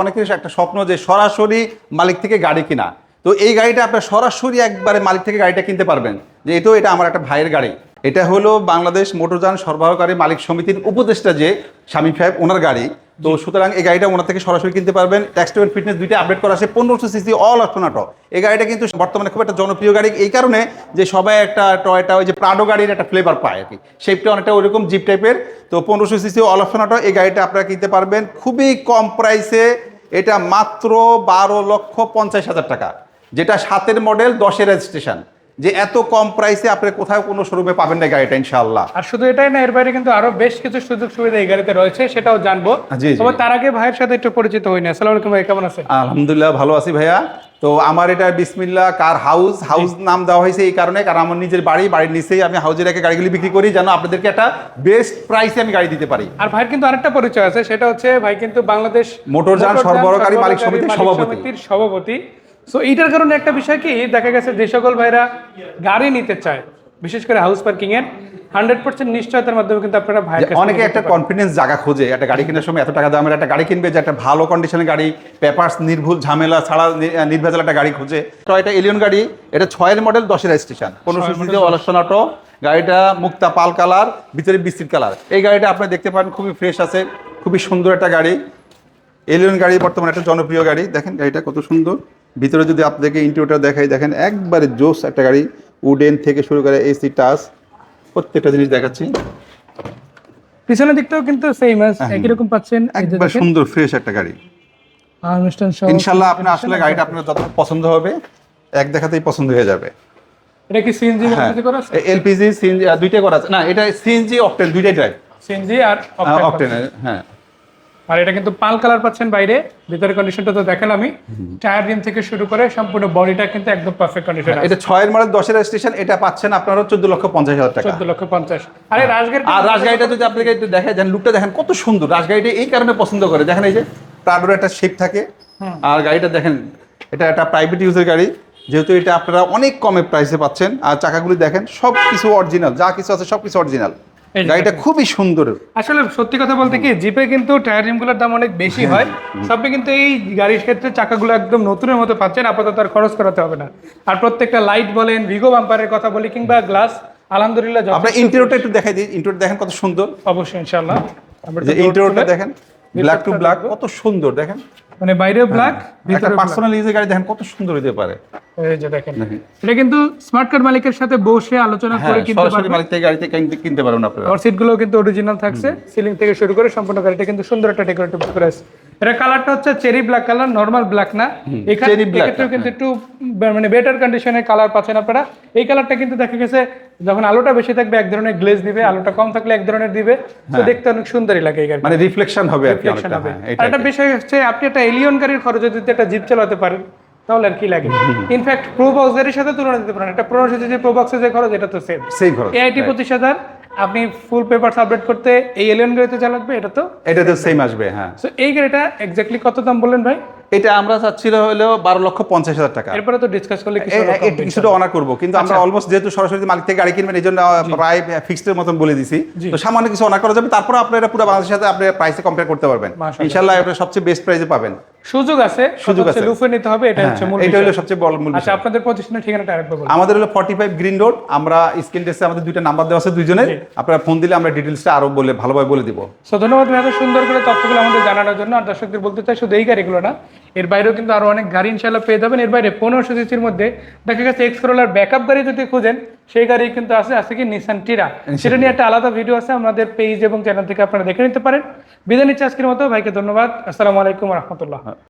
অনেকের একটা স্বপ্ন যে সরাসরি মালিক থেকে গাড়ি কিনা। তো এই গাড়িটা আপনার সরাসরি একবারে মালিক থেকে গাড়িটা কিনতে পারবেন। যে তো এটা আমার একটা ভাইয়ের গাড়ি। এটা হলো বাংলাদেশ মোটরযান সরবরাহকারী মালিক সমিতির উপদেষ্টা যে স্বামী সাহেব, ওনার গাড়ি। তো সুতরাং এই গাড়িটা ওনার থেকে সরাসরি কিনতে পারবেন। ট্যাক্স টেন ফিটনেস দুইটা আপডেট করা আছে পনেরোশো সিসি অল অপশন অটো এই গাড়িটা কিন্তু বর্তমানে খুব একটা জনপ্রিয় গাড়ি এই কারণে যে সবাই একটা টয়টা ওই যে প্রাডো গাড়ির একটা ফ্লেভার পায় আর কি। শেপটা অনেকটা ওইরকম জিপ টাইপের তো পনেরোশো সিসি অল অপশন অটো এই গাড়িটা আপনারা কিনতে পারবেন। খুবই কম প্রাইসে এটা মাত্র বারো লক্ষ পঞ্চাশ হাজার টাকা যেটা সাতের মডেল দশের রেজিস্ট্রেশন যে এত কম প্রাইসে আপনি কোথাও কোনো শোরুমে পাবেন না গাড়িটা ইনশাআল্লাহ। আর শুধু এটাই না এর বাইরে কিন্তু আরও বেশ কিছু সুযোগ সুবিধা এই গাড়িতে রয়েছে সেটাও জানব। তবে তার আগে ভাইয়ের সাথে একটু পরিচিত হইনি আসসালামু আলাইকুম ভাই কেমন আছেন? আলহামদুলিল্লাহ ভালো আছি ভাইয়া। তো আমার এটা বিসমিল্লা কার হাউস হাউস নাম দেওয়া হয়েছে এই কারণে কারণ আমার নিজের বাড়ি বাড়ির নিচেই আমি হাউজের রেখে গাড়িগুলি বিক্রি করি যেন আপনাদেরকে একটা বেস্ট প্রাইসে আমি গাড়ি দিতে পারি। আর ভাইয়ের কিন্তু আরেকটা পরিচয় আছে সেটা হচ্ছে ভাই কিন্তু বাংলাদেশ মোটরযান সরবরাহকারী মালিক সমিতির সভাপতি। সমিতির সভাপতি। সো এইটার কারণে একটা বিষয় কি দেখা গেছে যে সকল ভাইরা গাড়ি নিতে চায় বিশেষ করে হাউস পার্কিং এর হান্ড্রেড পার্সেন্ট নিশ্চয়তার মাধ্যমে কিন্তু আপনারা ভাই অনেকে একটা কনফিডেন্স জায়গা খোঁজে একটা গাড়ি কেনার সময় এত টাকা দামের একটা গাড়ি কিনবে যে একটা ভালো কন্ডিশনের গাড়ি পেপারস নির্ভুল ঝামেলা ছাড়া নির্ভেজাল একটা গাড়ি খুঁজে। তো এটা এলিয়ন গাড়ি এটা ছয়ের মডেল দশের রেজিস্ট্রেশন কোনো সিসি অলসন অটো গাড়িটা মুক্তা পাল কালার ভিতরে বিস্তৃত কালার। এই গাড়িটা আপনি দেখতে পারেন খুবই ফ্রেশ আছে খুবই সুন্দর একটা গাড়ি। এলিয়ন গাড়ি বর্তমানে একটা জনপ্রিয় গাড়ি। দেখেন গাড়িটা কত সুন্দর। ভিতরে যদি আপনাদেরকে ইন্টিরিয়রটা দেখাই দেখেন একবারে জোস একটা গাড়ি উডেন থেকে শুরু করে এসি টাচ প্রত্যেকটা জিনিস দেখাচ্ছি। পিছনের দিকটাও কিন্তু সেম একই রকম পাচ্ছেন। একবার সুন্দর ফ্রেশ একটা গাড়ি। ইনশাল্লাহ আপনার আসলে গাড়িটা আপনার যত পছন্দ হবে এক দেখাতেই পছন্দ হয়ে যাবে। এটা কি সিএনজি হ্যাঁ করা আছে? এলপিজি সিএনজি দুইটাই করা আছে। না এটা সিএনজি অকটেন দুইটাই ড্রাইভ সিএনজি আর অকটেন হ্যাঁ। আর এটা কিন্তু পাল কালার পাচ্ছেন বাইরে। ভিতরে কন্ডিশনটা তো দেখেন আমি। টায়ার রিম থেকে শুরু করে সম্পূর্ণ বডিটা কিন্তু একদম পারফেক্ট কন্ডিশন আছে। এটা ছয়ের মডেল দশের স্টেশন এটা পাচ্ছেন আপনারা চোদ্দ লক্ষ পঞ্চাশ হাজার টাকা। চোদ্দ লক্ষ পঞ্চাশ। আরে রাজগাড়ি আর রাজগাড়িটা যদি আপনাকে একটু দেখেন যেন লুকটা দেখেন কত সুন্দর। রাজগাড়িটা এই কারণে পছন্দ করে। দেখেন এই যে প্রাডোর একটা শেপ থাকে। আর গাড়িটা দেখেন এটা একটা প্রাইভেট ইউজের গাড়ি। যেহেতু এটা আপনারা অনেক কমে প্রাইসে পাচ্ছেন। আর চাকাগুলি দেখেন সব কিছু অরিজিনাল যা কিছু আছে সব কিছু অরিজিনাল গাড়িটা খুবই সুন্দর। আসলে সত্যি কথা বলতে কি জিপে কিন্তু টায়ার রিমগুলোর দাম অনেক বেশি হয়। সবই কিন্তু এই গাড়ির ক্ষেত্রে চাকাগুলো একদম নতুনের মতো পাচ্ছেন আপাতত আর খরচ করাতে হবে না। আর প্রত্যেকটা লাইট বলেন ভিগো বাম্পারের কথা বলি কিংবা গ্লাস আলহামদুলিল্লাহ আপনার ইন্টেরিয়রটা একটু দেখাই দিই ইন্টেরিয়র দেখেন কত সুন্দর। অবশ্যই ইনশাআল্লাহ। আমরা যে ইন্টেরিয়রটা দেখেন ব্ল্যাক টু ব্ল্যাক কত সুন্দর দেখেন। মানে বাইরেও ব্ল্যাক ভিতরে পার্সোনাল ইউজের গাড়ি দেখেন কত সুন্দর হতে পারে। এই যে দেখেন। এটা কিন্তু স্মার্ট কার্ড মালিকের সাথে বসে আলোচনা হ্যাঁ করে কিনতে পারবেন। মালিক থেকে গাড়িতে কিনতে- কিনতে পারবেন আপনারা। আর সিট কিন্তু অরিজিনাল থাকছে। সিলিং থেকে শুরু করে সম্পূর্ণ গাড়িটা কিন্তু সুন্দর একটা ডেকোরেটিভ করে আছে এটা কালারটা হচ্ছে cherry black colour normal black না। এখানে cherry black এক্ষেত্রেও কিন্তু একটু মানে বেটার কন্ডিশনের কালার পাচ্ছেন আপনারা। এই কালারটা কিন্তু দেখা গেছে যখন আলোটা বেশি থাকবে এক ধরনের গ্লেজ দিবে আলোটা কম থাকলে এক ধরনের দিবে। তো দেখতে অনেক সুন্দরই লাগে এই গাড়ি মানে রিফ্লেকশন হবে আর কি। হ্যাঁ একটা বিষয় হচ্ছে আপনি একটা এলিয়ন গাড়ির খরচে যদি একটা জিপ চালাতে পারেন তাহলে আর কি লাগে? ইনফ্যাক্ট প্রো বক্স গাড়ির সাথে তুলনা দিতে পারেন। একটা পনেরো যে প্রো বক্সের যে খরচ এটা তো সেম সেই খরচ এআইটি পঁচিশ হাজার আপনি ফুল পেপার আপডেট করতে এই এলিয়ন গাড়িতে চালাবে এটা তো এটা তো সেম আসবে হ্যাঁ। সো এই গাড়িটা এক্স্যাক্টলি কত দাম বললেন ভাই? এটা আমরা চাচ্ছিল হলো বারো লক্ষ পঞ্চাশ হাজার টাকা। এরপরে তো ডিসকাস করলে কিছু কিছুটা অনার করব কিন্তু আমরা আচ্ছা। অলমোস্ট যেহেতু সরাসরি মালিক থেকে গাড়ি কিনবেন এই জন্য প্রায় ফিক্সডের মতন বলে দিছি। তো সামান্য কিছু অনার করা যাবে তারপর আপনারা পুরো বাংলাদেশের সাথে আপনি প্রাইসে কম্পেয়ার করতে পারবেন। ইনশাল্লাহ এটা সবচেয়ে বেস্ট প্রাইসে পাবেন। সুযোগ আছে সুযোগ আছে। লুফে নিতে হবে এটা হ্যাঁ, হচ্ছে মূল এটা হলো সবচেয়ে বড় মূল আচ্ছা আপনাদের প্রতিষ্ঠানের ঠিকানাটা আরেকবার বলুন। আমাদের হলো ফর্টি ফাইভ গ্রিন রোড আমরা স্ক্রিন টেস্টে আমাদের দুইটা নাম্বার দেওয়া আছে দুইজনের। আপনারা ফোন দিলে আমরা ডিটেলসটা আরও বলে ভালোভাবে বলে দিব। সো ধন্যবাদ এত সুন্দর করে তথ্যগুলো আমাদের জানানোর জন্য। আর দর্শকদের বলতে চাই শুধু এই গাড়িগুলো না এর বাইরেও কিন্তু আরও অনেক গাড়ি ইনশাল্লাহ পেয়ে যাবেন। এর বাইরে পনেরোশো সিসির মধ্যে দেখা গেছে এক্স রোলার ব্যাকআপ গাড়ি যদি খুঁজেন সেই গাড়ি কিন্তু আছে আছে কি নিসান টিরা সেটা নিয়ে একটা আলাদা ভিডিও আছে আমাদের পেজ এবং চ্যানেল থেকে আপনারা দেখে নিতে পারেন। বিদায় নিচ্ছে আজকের মতো ভাইকে ধন্যবাদ। আসসালামু আলাইকুম রহমতুল্লাহ।